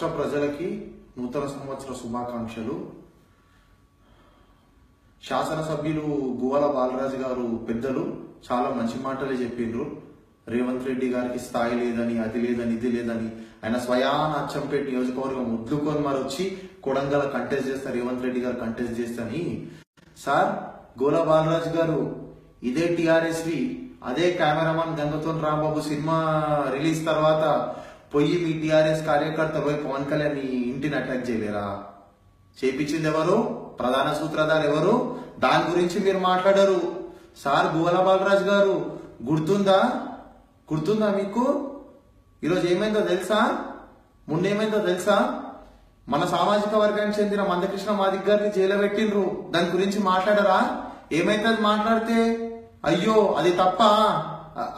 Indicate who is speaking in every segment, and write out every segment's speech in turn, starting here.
Speaker 1: రాష్ట్ర ప్రజలకి నూతన సంవత్సర శుభాకాంక్షలు. శాసనసభ్యులు గువ్వల బాలరాజు గారు పెద్దలు చాలా మంచి మాటలే చెప్పిండ్రు రేవంత్ రెడ్డి గారికి స్థాయి లేదని అది లేదని ఇది లేదని. ఆయన స్వయాన అచ్చంపేట నియోజకవర్గం ముద్దుకొని మరి వచ్చి కొడంగల కంటెస్ట్ చేస్తా రేవంత్ రెడ్డి గారు కంటెస్ట్ చేస్తాని. సార్ గోల బాలరాజు గారు ఇదే టిఆర్ఎస్వి అదే కెమెరామాన్ గంగతోన్ రాంబాబు సినిమా రిలీజ్ తర్వాత పోయి మీ టీఆర్ఎస్ కార్యకర్త పోయి పవన్ కళ్యాణ్ ఇంటిని అటాక్ చేయలేరా? చేపించింది ఎవరు? ప్రధాన సూత్రధారు ఎవరు? దాని గురించి మీరు మాట్లాడరు. సార్ గువల బాలరాజు గారు గుర్తుందా? గుర్తుందా మీకు? ఈరోజు ఏమైందో తెలుసా? మొన్న ఏమైందో తెలుసా? మన సామాజిక వర్గానికి చెందిన మందకృష్ణ మాదిక్ గారిని జైలు పెట్టిండ్రు. దాని గురించి మాట్లాడరా? ఏమైతే మాట్లాడితే? అయ్యో అది తప్ప.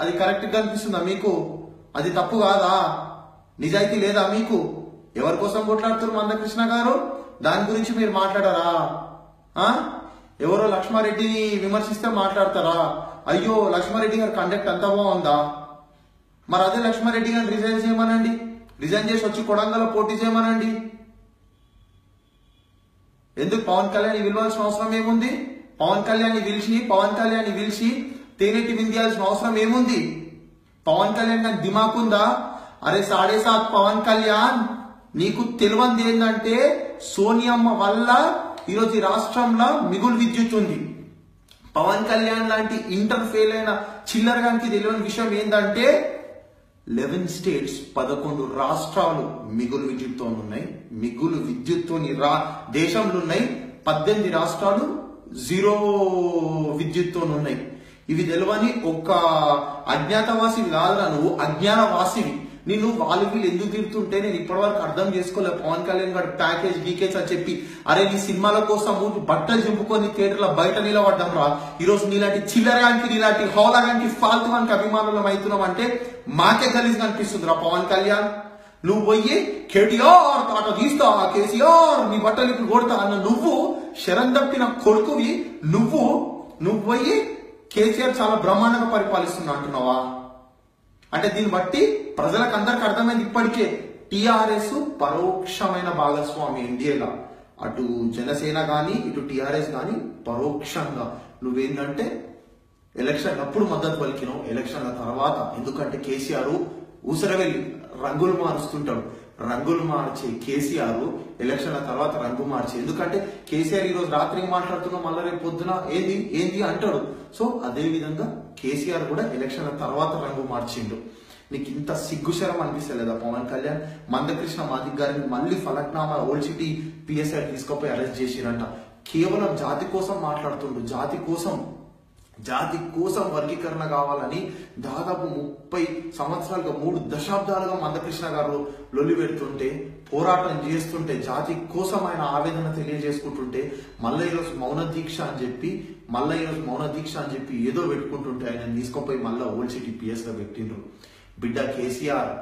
Speaker 1: అది కరెక్ట్గా అనిపిస్తుందా మీకు? అది తప్పు కాదా? నిజాయితీ లేదా మీకు? ఎవరి కోసం కొట్లాడుతున్నారు మందకృష్ణ గారు? దాని గురించి మీరు మాట్లాడరా? ఎవరో లక్ష్మారెడ్డిని విమర్శిస్తే మాట్లాడతారా? అయ్యో లక్ష్మారెడ్డి గారి కండక్ట్ అంత బాగుందా? మరి అదే లక్ష్మారెడ్డి గారిని రిజైన్ చేయమనండి. రిజైన్ చేసి వచ్చి కొడంగల పోటీ చేయమనండి. ఎందుకు? పవన్ కళ్యాణ్ పిలవాల్సిన అవసరం ఏముంది? పవన్ కళ్యాణ్ పిలిచి పవన్ కళ్యాణ్ పిలిచి తేనెటి విందియాల్సిన అవసరం ఏముంది? పవన్ కళ్యాణ్ కానీ దిమాకుందా? అరే సాడే సాత్ పవన్ కళ్యాణ్ నీకు తెలియంది ఏంటంటే సోనియమ్మ వల్ల ఈరోజు ఈ రాష్ట్రంలో మిగులు విద్యుత్ ఉంది. పవన్ కళ్యాణ్ లాంటి ఇంటర్ ఫెయిల్ అయిన చిల్లరగానికి తెలియని విషయం ఏంటంటే లెవెన్ స్టేట్స్ పదకొండు రాష్ట్రాలు మిగులు విద్యుత్తో ఉన్నాయి మిగులు విద్యుత్తో రా దేశంలో ఉన్నాయి పద్దెనిమిది రాష్ట్రాలు జీరో విద్యుత్తో ఉన్నాయి ఇవి తెలియని ఒక్క అజ్ఞాతవాసి కాదురా నువ్వు అజ్ఞానవాసివి. నేను వాళ్ళు వీళ్ళు ఎందుకు తిడుతుంటే నేను ఇప్పటివరకు అర్థం చేసుకోలే. పవన్ కళ్యాణ్ గారు ప్యాకేజ్ గీకేజ్ అని చెప్పి అరే నీ సినిమాల కోసం బట్టలు చింపుకొని థియేటర్లో బయట నిలబడ్డం రా ఈరోజు నీలాంటి చిల్లరగానికి నీలాంటి హౌలగానికి ఫాల్తువానికి అభిమానులం అవుతున్నాం అంటే మాకే గలీజ్ కనిపిస్తుంది రా పవన్ కళ్యాణ్. నువ్వు పోయి కేటీఆర్ తాట తీస్తా కేసీఆర్ నీ బట్టలు ఇప్పుడు కొడతా అన్న నువ్వు శరణ్ తప్పిన కొడుకువి నువ్వు. నువ్వు పోయి కేసీఆర్ చాలా బ్రహ్మాండంగా పరిపాలిస్తున్నా అంటున్నావా? అంటే దీన్ని బట్టి ప్రజలకు అందరికి అర్థమైంది ఇప్పటికే. టిఆర్ఎస్ పరోక్షమైన భాగస్వామి ఎన్డీఏలా. అటు జనసేన కానీ ఇటు టిఆర్ఎస్ కానీ పరోక్షంగా. నువ్వేంటంటే ఎలక్షన్ అప్పుడు మద్దతు పలికినావు ఎలక్షన్ల తర్వాత. ఎందుకంటే కేసీఆర్ ఊసరవెళ్ళి రంగులు మారుస్తుంటాడు. రంగులు మార్చే కేసీఆర్ ఎలక్షన్ల తర్వాత రంగు మార్చి. ఎందుకంటే కేసీఆర్ ఈ రోజు రాత్రి మాట్లాడుతున్నాం మళ్ళీ రేపు పొద్దున ఏంది? ఏంది అంటాడు. సో అదే విధంగా కేసీఆర్ కూడా ఎలక్షన్ల తర్వాత రంగు మార్చిండు. నీకు ఇంత సిగ్గుశరం అనిపిస్తలేదా పవన్ కళ్యాణ్? మందకృష్ణ మాదిక్ గారిని మళ్ళీ ఫలక్నామా ఓల్డ్ సిటీ పిఎస్ఐ తీసుకుపోయి అరెస్ట్ చేసిరంట కేవలం జాతి కోసం మాట్లాడుతుండు. జాతి కోసం. జాతి కోసం వర్గీకరణ కావాలని దాదాపు ముప్పై సంవత్సరాలుగా మూడు దశాబ్దాలుగా మందకృష్ణ గారు లొల్లి పెడుతుంటే పోరాటం చేస్తుంటే జాతి కోసం ఆయన ఆవేదన తెలియజేసుకుంటుంటే మళ్ళీ ఈరోజు మౌన దీక్ష అని చెప్పి మళ్ళీ ఈరోజు మౌన దీక్ష అని చెప్పి ఏదో పెట్టుకుంటుంటే ఆయన తీసుకుపోయి మళ్ళీ ఓల్డ్ సిటీ పిఎస్గా పెట్టిండ్రు. బిడ్డ కేసీఆర్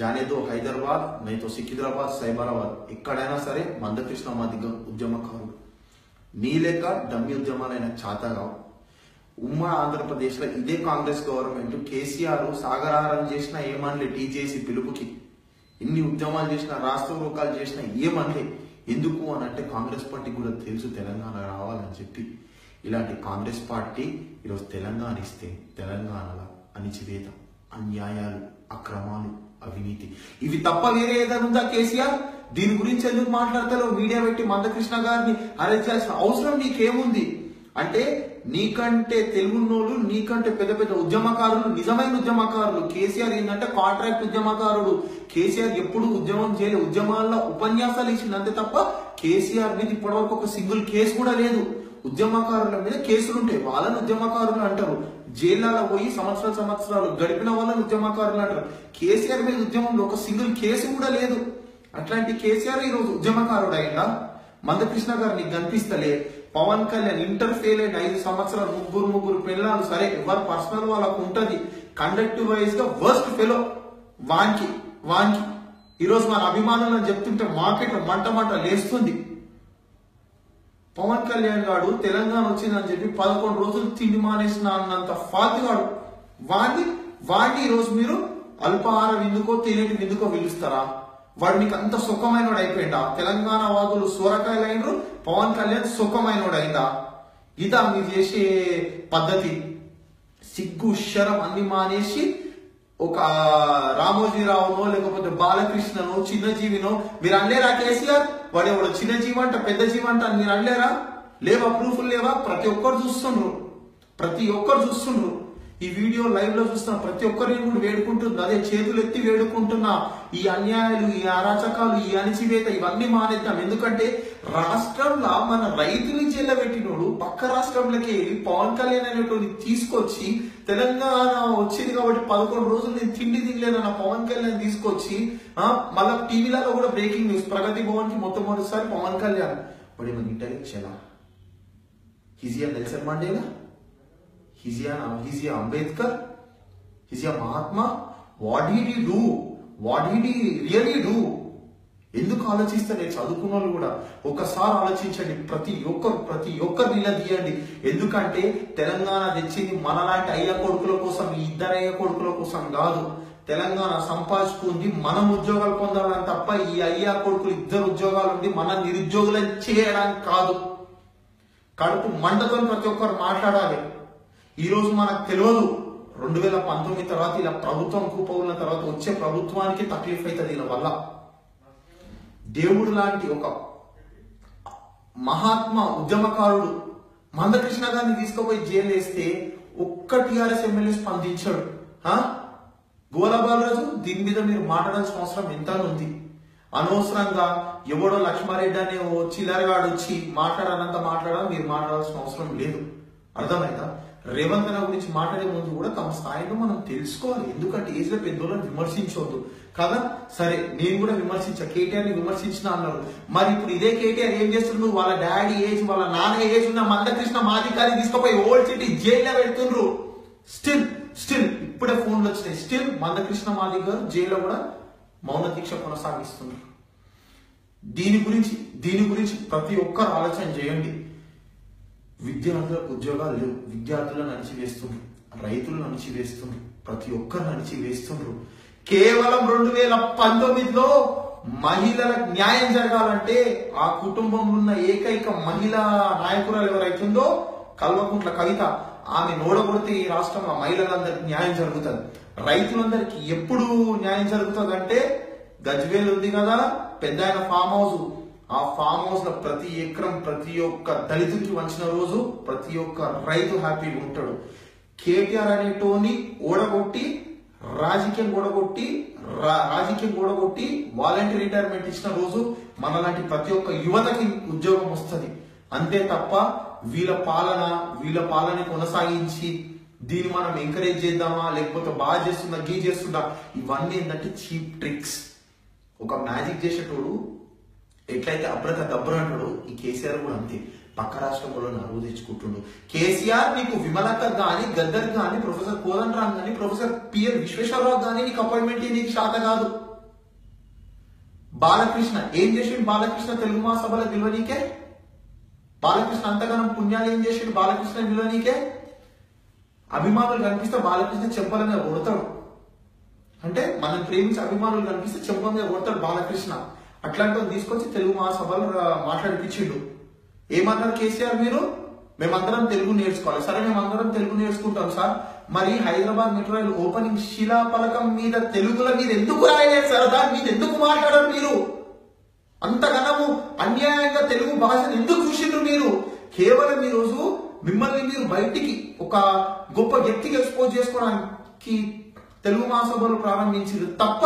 Speaker 1: జానేతో హైదరాబాద్ నైతో సికింద్రాబాద్ సైబరాబాద్. ఎక్కడైనా సరే మందకృష్ణ మాదిగ ఉద్యమకారుడు. నీ లేక డమ్మి ఉద్యమాలైన చాతగావు ఉమ్మడి ఆంధ్రప్రదేశ్లో ఇదే కాంగ్రెస్ గవర్నమెంట్ కేసీఆర్ సాగరారం చేసిన ఏమనలే టీజేసీ పిలుపుకి. ఎన్ని ఉద్యమాలు చేసినా రాష్ట్ర రోకాలు చేసినా ఏమనలే. ఎందుకు అని అంటే కాంగ్రెస్ పార్టీ కూడా తెలుసు తెలంగాణ రావాలని చెప్పి. ఇలాంటి కాంగ్రెస్ పార్టీ ఈరోజు తెలంగాణ ఇస్తే తెలంగాణలో అణిచివేత అన్యాయాలు అక్రమాలు అవినీతి. ఇవి తప్ప వేరే ఏదైనా ఉందా కేసీఆర్? దీని గురించి ఎందుకు మాట్లాడతారో మీడియా పెట్టి మందకృష్ణ గారిని అరెస్ట్ చేసిన అవసరం నీకేముంది? అంటే నీకంటే తెలుగున్నోళ్ళు నీకంటే పెద్ద పెద్ద ఉద్యమకారులు నిజమైన ఉద్యమకారులు. కేసీఆర్ ఏంటంటే కాంట్రాక్ట్ ఉద్యమకారుడు. కేసీఆర్ ఎప్పుడు ఉద్యమం చేయలే. ఉద్యమాల్లో ఉపన్యాసాలు ఇచ్చింది అంతే తప్ప కేసీఆర్ మీద ఇప్పటివరకు ఒక సింగిల్ కేసు కూడా లేదు. ఉద్యమకారుల మీద కేసులు ఉంటాయి. వాళ్ళని ఉద్యమకారులు అంటారు. జైల్లో పోయి సంవత్సరాలు సంవత్సరాలు గడిపిన వాళ్ళని ఉద్యమకారులు అంటారు. కేసీఆర్ మీద ఉద్యమంలో ఒక సింగిల్ కేసు కూడా లేదు. అట్లాంటి కేసీఆర్ ఈరోజు ఉద్యమకారుడు అయిందా మందకృష్ణ గారు నీకు కనిపిస్తలే పవన్ కళ్యాణ్ ఇంటర్ ఫెయిల్ అయిన ఐదు సంవత్సరాలు ముగ్గురు ముగ్గురు పిల్లలు సరే ఎవరు పర్సనల్ వాళ్ళకు ఉంటది. కండక్టివ్ వైజ్గా వర్స్ట్ ఫెలో వాంకి వాంకి. ఈరోజు మన అభిమానులను చెప్తుంటే మార్కెట్ మంట మంట లేస్తుంది. పవన్ కళ్యాణ్ గాడు తెలంగాణ వచ్చిందని చెప్పి పదకొండు రోజులు తిండి మానేసిన అన్నంత ఫాతిగాడు వాడిని వాడిని ఈరోజు మీరు అల్పాహారం ఎందుకో తేనెటి ఎందుకో పిలుస్తారా? వాడు నీకు అంత సుఖమైనోడు అయిపోయిందా తెలంగాణ వాదులు సూరకాయలు అయినరు పవన్ కళ్యాణ్ సుఖమైనోడు అయిందా ఇదా మీరు చేసే పద్ధతి. సిగ్గు శరం అన్ని మానేసి ఒక రామోజీరావునో లేకపోతే బాలకృష్ణనో చిన్నజీవినో మీరు అనలేరా కేసీఆర్? వాడు ఎవడు చిన్నజీవి అంట పెద్ద జీవి అంట మీరు అనలేరా? లేవా? ప్రూఫ్లు లేవా? ప్రతి ఒక్కరు చూస్తుండ్రు. ప్రతి ఒక్కరు చూస్తుండ్రు. ఈ వీడియో లైవ్లో చూస్తున్న ప్రతి ఒక్కరిని కూడా వేడుకుంటుంది అదే చేతులు ఎత్తి వేడుకుంటున్నా. ఈ అన్యాయాలు ఈ అరాచకాలు ఈ అణిచివేత ఇవన్నీ మానేద్దాం. ఎందుకంటే రాష్ట్రంలో మన రైతుని జైల్లో పెట్టినోడు పక్క రాష్ట్రంలోకి వెళ్ళి పవన్ కళ్యాణ్ అనేటువంటి తీసుకొచ్చి తెలంగాణ వచ్చింది కాబట్టి పదకొండు రోజులు నేను తిండి తినలేదన్న పవన్ కళ్యాణ్ తీసుకొచ్చి ఆ, మళ్ళా టీవీలలో కూడా బ్రేకింగ్ న్యూస్. ప్రగతి భవన్కి మొట్టమొదటిసారి పవన్ కళ్యాణ్. బట్ ఏమైనా ఈజీ అని తెలుసా మండేలా హిజియా హిజియా Ambedkar హిజియా Mahatma what he did do what he did really do ఎందుకు ఆలోచిస్తే నేను చదువుకున్న వాళ్ళు కూడా ఒకసారి ఆలోచించండి. ప్రతి ఒక్కరు ప్రతి ఒక్కరు నిలదీయండి. ఎందుకంటే తెలంగాణ తెచ్చింది మనలాంటి అయ్య కొడుకుల కోసం ఈ ఇద్దరు అయ్య కొడుకుల కోసం కాదు. తెలంగాణ సంపాదించుకుంది మనం ఉద్యోగాలు పొందాలని తప్ప ఈ అయ్యా కొడుకులు ఇద్దరు ఉద్యోగాలు ఉండి మన నిరుద్యోగులను చేయడానికి కాదు. కడుపు మంటతో ప్రతి ఒక్కరు మాట్లాడాలి. ఈరోజు మనకు తెలియదు రెండు వేల పంతొమ్మిది తర్వాత ఇలా ప్రభుత్వం కూప ఉన్న తర్వాత వచ్చే ప్రభుత్వానికి తక్లీఫ్ అవుతుంది దీని వల్ల. దేవుడు లాంటి ఒక మహాత్మ ఉద్యమకారుడు మందకృష్ణ గారిని తీసుకుపోయి జైలు వేస్తే ఒక్క టీఆర్ఎస్ ఎమ్మెల్యే స్పందించాడు. ఆ? బాలరాజు దీని మీద మీరు మాట్లాడాల్సిన అవసరం ఎంత ఉంది. అనవసరంగా ఎవడో లక్ష్మారెడ్డి అనే ఓ చిల్లరగాడు వచ్చి మాట్లాడనంత మాట్లాడాలి మీరు మాట్లాడాల్సిన అవసరం లేదు. అర్థమైందా? రేవంత్ రావు గురించి మాట్లాడే ముందు కూడా తమ స్థాయిలో మనం తెలుసుకోవాలి. ఎందుకంటే ఏజ్లో పెద్దోళ్ళని విమర్శించవద్దు కదా? సరే నేను కూడా విమర్శించా. కేటీఆర్ని విమర్శించిన అన్నారు. మరి ఇప్పుడు ఇదే కేటీఆర్ ఏం చేస్తుండ్రు? వాళ్ళ డాడీ ఏజ్ వాళ్ళ నాన్న ఏజ్ ఉన్న మందకృష్ణ మాధికారి తీసుకుపోయి ఓల్డ్ సిటీ జైల్లో పెడుతుండ్రు. స్టిల్ స్టిల్ ఇప్పుడే ఫోన్లు వచ్చినాయి. స్టిల్ మందకృష్ణ మాది గారు జైల్లో కూడా మౌన దీక్ష కొనసాగిస్తున్నారు. దీని గురించి దీని గురించి ప్రతి ఒక్కరు ఆలోచన చేయండి. విద్యార్థులకు ఉద్యోగాలు లేవు. విద్యార్థులను అణిచివేస్తుండ్రు రైతులను అణిచివేస్తుండ్రు ప్రతి ఒక్కరిని అణిచివేస్తుండ్రు కేవలం రెండు వేల పంతొమ్మిదిలో మహిళలకు న్యాయం జరగాలంటే ఆ కుటుంబంలో ఉన్న ఏకైక మహిళా నాయకురాలు ఎవరైతుందో కల్వకుంట్ల కవిత ఆమె నోడగొడితే ఈ రాష్ట్రంలో మహిళలందరికీ న్యాయం జరుగుతుంది. రైతులందరికీ ఎప్పుడు న్యాయం జరుగుతుంది అంటే గజ్వేల్ ఉంది కదా పెద్ద ఆయన ఫామ్ హౌస్. ఆ ఫామ్ హౌస్లో ప్రతి ఎకరం ప్రతి ఒక్క దళితుడికి వంచిన రోజు ప్రతి ఒక్క రైతు హ్యాపీగా ఉంటాడు. కేటీఆర్ అనేటోని ఓడగొట్టి రాజకీయం ఓడగొట్టి రా- రాజకీయం ఓడగొట్టి వాలంటీర్ రిటైర్మెంట్ ఇచ్చిన రోజు మనలాంటి ప్రతి ఒక్క యువతకి ఉద్యోగం వస్తుంది. అంతే తప్ప వీళ్ళ పాలన వీళ్ళ పాలన కొనసాగించి దీన్ని మనం ఎంకరేజ్ చేద్దామా లేకపోతే బాగా చేస్తుందా గీ చేస్తుందా? ఇవన్నీ ఏంటంటే చీప్ ట్రిక్స్. ఒక మ్యాజిక్ చేసేటోడు ఎట్లయితే అబ్రత దబ్బర అంటాడు ఈ కేసీఆర్ కూడా అంతే. పక్క రాష్ట్రంలో నరువు తెచ్చుకుంటుండు. కేసీఆర్ నీకు విమలక్క గాని గద్దర్ గాని ప్రొఫెసర్ కోదన్ రామ్ గాని ప్రొఫెసర్ పిఎల్ విశ్వేశ్వరరావు గాని నీకు అపాయింట్మెంట్ నీకు శాత కాదు. బాలకృష్ణ ఏం చేసిండు బాలకృష్ణ తెలుగు మహాసభలో గెలవనీకే? బాలకృష్ణ అంతగానం పుణ్యాలు ఏం చేసిండు బాలకృష్ణ గెలవనీకే? అభిమానులు కనిపిస్తే బాలకృష్ణ చెంపల మీద కొడతాడు. అంటే మనం ప్రేమించే అభిమానులు కనిపిస్తే చెంప మీద కొడతాడు బాలకృష్ణ. అట్లాంటి తీసుకొచ్చి తెలుగు మహాసభలో మాట్లాడిపించిండు ఏమన్నారు కేసీఆర్ మీరు? మేమందరం తెలుగు నేర్చుకోవాలి. సరే మేమందరం తెలుగు నేర్చుకుంటాం సార్. మరి హైదరాబాద్ మెట్రో రైల్ ఓపెనింగ్ శిలాఫలకం మీద తెలుగులో మీరు ఎందుకు రాయలేదు సార్? దాని మీద ఎందుకు మాట్లాడారు మీరు? అంతగనము అన్యాయంగా తెలుగు భాషను ఎందుకు చూసిండ్రు మీరు? కేవలం ఈ రోజు మిమ్మల్ని మీరు బయటికి ఒక గొప్ప వ్యక్తికి ఎక్స్పోజ్ చేసుకోవడానికి తెలుగు మహాసభలు ప్రారంభించారు తప్ప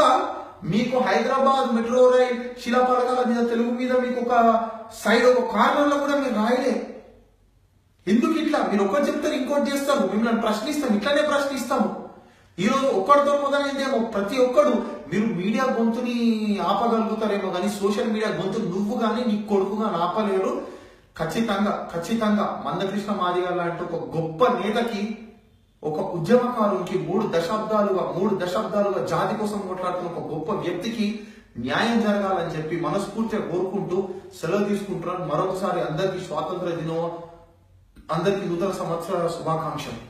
Speaker 1: మీకు హైదరాబాద్ మెట్రో రైల్ శిలాపలకాల మీద తెలుగు మీద మీకు ఒక సైడ్ ఒక కార్నర్లో కూడా మీరు రాయలే. ఎందుకు ఇట్లా? మీరు ఒకటి చెప్తారు ఇంకోటి చేస్తారు. మిమ్మల్ని ప్రశ్నిస్తాం ఇట్లానే ప్రశ్నిస్తాము. ఈరోజు ఒక్కడితో మొదలైందేమో. ప్రతి ఒక్కడు మీరు మీడియా గొంతుని ఆపగలుగుతారేమో కానీ సోషల్ మీడియా గొంతు నువ్వు కానీ నీ కొడుకుగా ఆపలేరు. ఖచ్చితంగా ఖచ్చితంగా మందకృష్ణ మాదిగ లాంటి ఒక గొప్ప నేతకి ఒక ఉద్యమకారునికి మూడు దశాబ్దాలుగా మూడు దశాబ్దాలుగా జాతి కోసం కొట్లాడుతున్న ఒక గొప్ప వ్యక్తికి న్యాయం జరగాలని చెప్పి మనస్ఫూర్తిగా కోరుకుంటూ సెలవు తీసుకుంటున్నాను. మరొకసారి అందరికీ స్వాతంత్ర దినం అందరికీ నూతన సంవత్సరాల శుభాకాంక్షలు.